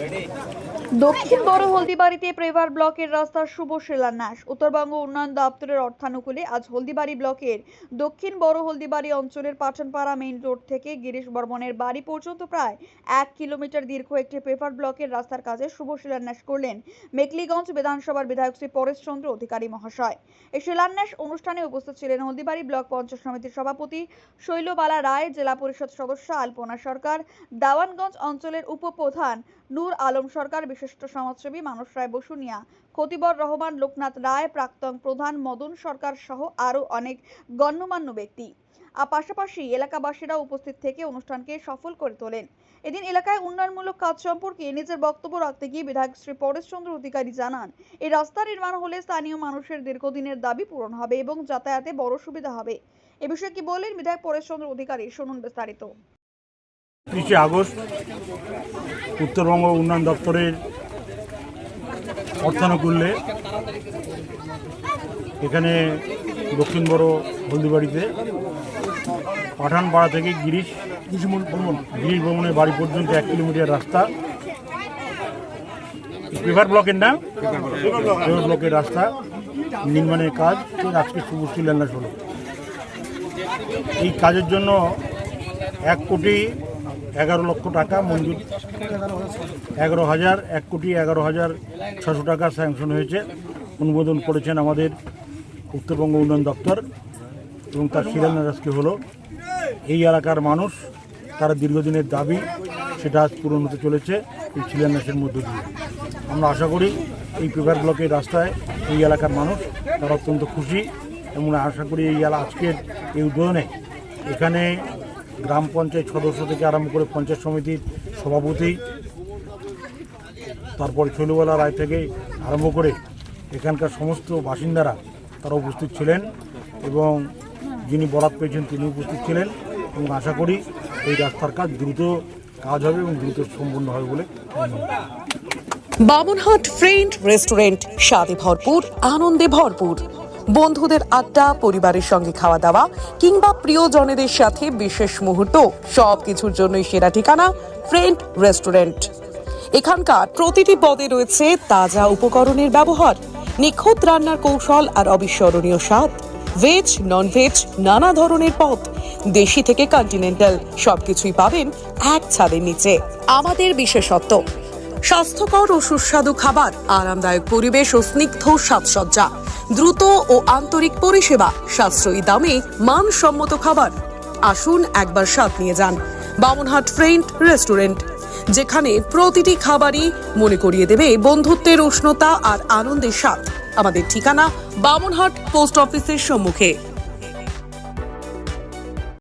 Ready? দক্ষিণ বড় হলদিবাড়িতে প্রেভার ব্লকের রাস্তার শুভ শিলান্যাস। উত্তরবঙ্গ উন্নয়ন দপ্তরের অর্থানুকূলে আজ হলদিবাড়ি ব্লকের দক্ষিণ বড় হলদিবাড়ি অঞ্চলের পাঠানপাড়া মেইন রোড থেকে গিরিশ বর্মনের বাড়ি পর্যন্ত প্রায় এক কিলোমিটার দীর্ঘ একটি প্রেভার ব্লকের রাস্তার কাজে শুভ শিলান্যাস করলেন মেকলিগঞ্জ বিধানসভার বিধায়ক শ্রী পরেশচন্দ্র অধিকারী মহাশয়। এই শিলান্যাস অনুষ্ঠানে উপস্থিত ছিলেন হলদিবাড়ি ব্লক পঞ্চায়েত সমিতির সভাপতি শৈলবালা রায়, জেলা পরিষদ সদস্য আলপনা সরকার, দাওয়ানগঞ্জ অঞ্চলের উপপ্রধান নূর আলম সরকার বিশিষ্ট সমাজসেবী মানস রায় বসুনিয়া খতিবর রহমান, লোকনাথ রায়, প্রাক্তন প্রধান মদন সরকার সহ আরও অনেক গণ্যমান্য ব্যক্তি। আর পাশাপাশি এলাকাবাসীরা উপস্থিত থেকে অনুষ্ঠানকে সফল করে তোলেন। এদিন এলাকায় উন্নয়নমূলক কাজ সম্পর্কে নিজের বক্তব্য রাখতে গিয়ে বিধায়ক শ্রী পরেশচন্দ্র অধিকারী জানান এই রাস্তা নির্মাণ হলে স্থানীয় মানুষের দীর্ঘদিনের দাবি পূরণ হবে এবং যাতায়াতে বড় সুবিধা হবে। এ বিষয়ে কি বললেন বিধায়ক পরেশচন্দ্র অধিকারী? শুনুন বিস্তারিত। তিরিশে আগস্ট উত্তরবঙ্গ উন্নয়ন দপ্তরের অর্থানুকূল্যে এখানে দক্ষিণ বড় হলদিবাড়িতে পাঠানপাড়া থেকে গিরিশ ভ্রমণ গিরিশ ভ্রমণের বাড়ি পর্যন্ত এক কিলোমিটার রাস্তা। পেপার ব্লকের না পেপার ব্লকের রাস্তা। নির্মাণের কাজ আজকে শুভ শিলান্যাস হলো। এই কাজের জন্য এক কোটি এগারো লক্ষ টাকা মঞ্জুর এগারো হাজার, এক কোটি এগারো হাজার ছশো টাকা স্যাংশন হয়েছে। অনুমোদন করেছেন আমাদের উত্তরবঙ্গ উন্নয়ন দপ্তর এবং তার শিলান্যাস আজকে হলো। এই এলাকার মানুষ, তারা দীর্ঘদিনের দাবি, সেটা আজ পূরণ হতে চলেছে এই শিলান্যাসের মধ্য দিয়ে। আমরা আশা করি এই পেপার ব্লকের রাস্তায় এই এলাকার মানুষ, তারা অত্যন্ত খুশি এবং আশা করি এই আজকের এই উদ্বোধনে এখানে গ্রাম পঞ্চায়েত সদস্য থেকে আরম্ভ করে পঞ্চায়েত সমিতির সভাপতি, তারপর শৈলবালা রায় থেকে আরম্ভ করে এখানকার সমস্ত বাসিন্দারা তারা উপস্থিত ছিলেন এবং যিনি বরাত পেয়েছেন তিনি উপস্থিত ছিলেন এবং আশা করি এই রাস্তার কাজ দ্রুত কাজ হবে এবং দ্রুত সম্পূর্ণ হবে বলে বামনহাট ফ্রেন্ড রেস্টুরেন্ট, স্বাদে ভরপুর, আনন্দে ভরপুর। বন্ধুদের আড্ডা, পরিবারের সঙ্গে খাওয়া দাওয়া, কিংবা প্রিয়জনেদের সাথে বিশেষ মুহূর্ত, সবকিছুর জন্যই সেরা ঠিকানা ফ্রেন্ড রেস্টুরেন্ট। এখানকার প্রতিটি পদে রয়েছে তাজা উপকরণের ব্যবহার, নিখুঁত রান্নার কৌশল আর অবিস্মরণীয় স্বাদ। ভেজ নন ভেজ নানা ধরনের পদ, দেশি থেকে কন্টিনেন্টাল সবকিছুই পাবেন এক ছাদের নিচে। আমাদের বিশেষত্ব স্বাস্থ্যকর ও সুস্বাদু খাবার, আরামদায়ক পরিবেশ ও স্নিগ্ধ সাজসজ্জা দ্রুত ও আন্তরিক পরিষেবা, সাশ্রয়ী দামে মানসম্মত খাবার। আসুন একবার স্বাদ নিয়ে যান। বামনহাট ফ্রেন্ড রেস্টুরেন্ট, যেখানে প্রতিটি খাবারই মনে করিয়ে দেবে বন্ধুত্বের উষ্ণতা আর আনন্দের স্বাদ। আমাদের ঠিকানা বামনহাট পোস্ট অফিসের সম্মুখে।